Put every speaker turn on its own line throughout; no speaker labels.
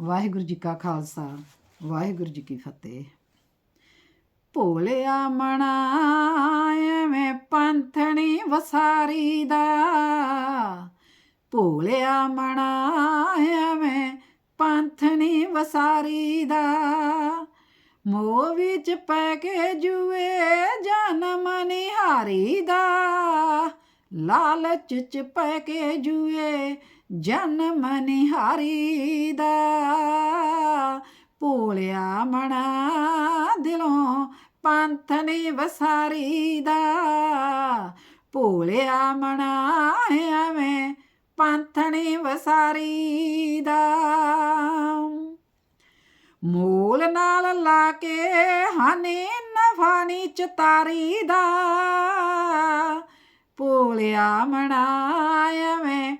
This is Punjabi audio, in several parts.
ਵਾਹਿਗੁਰੂ ਜੀ ਕਾ ਖਾਲਸਾ, ਵਾਹਿਗੁਰੂ ਜੀ ਕੀ ਫਤਿਹ। ਭੋਲਿਆ ਮਣਾ, ਐਵੇਂ ਪੰਥਣੀ ਵਸਾਰੀ ਦਾ। ਭੋਲਿਆ ਮਣਾ, ਐਵੇਂ ਪੰਥਣੀ ਵਸਾਰੀ ਦਾ। ਮੋਹ ਵਿੱਚ ਪੈ ਕੇ ਜੂਏ, ਜਨਮ ਨਿਹਾਰੀ ਦਾ। ਲਾਲਚ ਚ ਪੈ ਕੇ ਜੂਏ ਜਨਮ ਨਿਹਾਰੀ ਦਾ ਭੋਲਿਆ ਮਣਾ ਦਿਲੋਂ ਪੰਥ ਨੇ ਵਸਾਰੀ ਦਾ ਭੋਲਿਆ ਮਣਾ ਐਵੇਂ ਪੰਥ ਨੇ ਵਸਾਰੀ ਦਾ। ਮੂਲ ਨਾਲ ਲਾ ਕੇ ਹਾਨੇ ਨਫਾਨੀ ਚਤਾਰੀ ਦਾ ਭੋਲਿਆ ਮਣਾਇਵੇਂ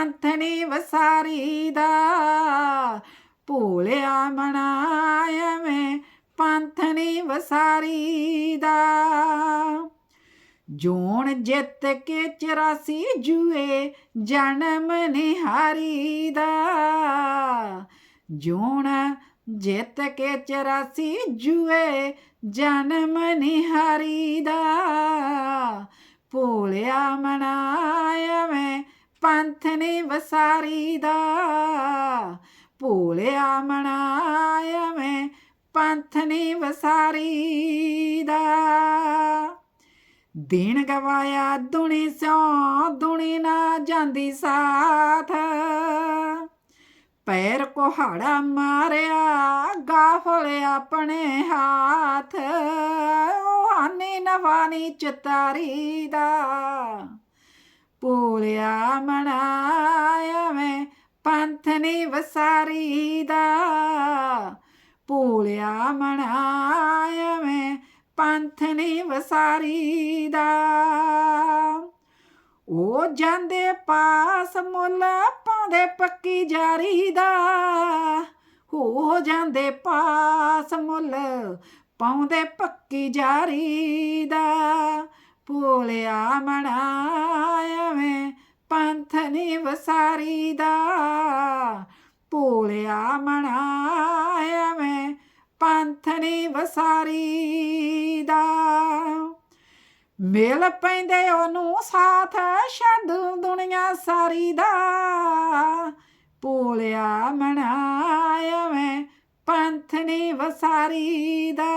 ਪੰਥਣੀ ਵਸਾਰੀ ਦਾ। ਭੋਲਿਆ ਮਣਾਇਵੇਂ ਪੰਥਨੀ ਵਸਾਰੀ ਦਾ। ਜੋਣ ਜਿੱਤ ਕੇ 84 ਜੂਏ, ਜਨਮ ਨਿਹਾਰੀ ਦਾ। ਜੋਣ ਜਿੱਤ ਕੇ 84 ਜੂਏ, ਜਨਮ ਨਿਹਾਰੀ ਦਾ। ਭੋਲਿਆ ਮਨਾਇਆ ਪੰਥ ਨੇ ਵਸਾਰੀ ਦਾ ਭੋਲਿਆ ਮਣਾਇਵੇਂ ਪੰਥ ਨੇ ਵਸਾਰੀ ਦਾ ਦਿਨ ਗਵਾਇਆ ਦੁਨੀ ਸਿਓ ਦੁਣੀ ਨਾ ਜਾਂਦੀ ਸਾਥ। ਪੈਰ ਕੋਹਾੜਾ ਮਾਰਿਆ ਗਾਫਲ ਆਪਣੇ ਹੱਥ। ਉਹ ਹਾਨੀ ਨਵਾਨੀ ਚਤਾਰੀ ਦਾ ਭੋਲਿਆ ਮਣਾਇਵੇਂ ਪੰਥ ਨੇ ਵਸਾਰੀ ਦਾ ਭੋਲਿਆ ਮਣਾਇਵੇਂ ਪੰਥ ਨੇ ਵਸਾਰੀ ਦਾ ਉਹ ਜਾਂਦੇ ਪਾਸ ਮੁੱਲ ਪਾਉਂਦੇ ਪੱਕੀ ਜਾਰੀ ਦਾ ਹੋ ਜਾਂਦੇ ਪਾਸ ਮੁੱਲ ਪਾਉਂਦੇ ਪੱਕੀ ਜਾਰੀ ਦਾ ਭੋਲਿਆ ਮਣਾਇਵੇਂ ਪੰਥ ਨੇ ਵਸਾਰੀ ਦਾ ਭੋਲਿਆ ਮਣਾਇਵੇਂ ਪੰਥ ਨੇ ਵਸਾਰੀ ਦਾ ਮਿਲ ਪੈਂਦੇ ਉਹਨੂੰ ਸਾਥ, ਛੱਡ ਦੁਨੀਆ ਸਾਰੀ ਦਾ ਭੋਲਿਆ ਮਣਾਇਵੇਂ ਪੰਥ ਨੇ ਵਸਾਰੀ ਦਾ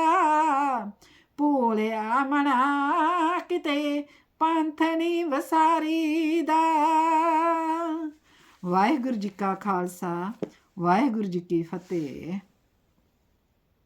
ਭੋਲਿਆ ਮਣਾ, ਕਿਤੇ ਪੰਥ ਵਸਾਰੀ ਦਾ ਵਾਹਿਗੁਰੂ ਜੀ ਕਾ ਖਾਲਸਾ ਵਾਹਿਗੁਰੂ ਜੀ ਕੀ ਫਤਿਹ।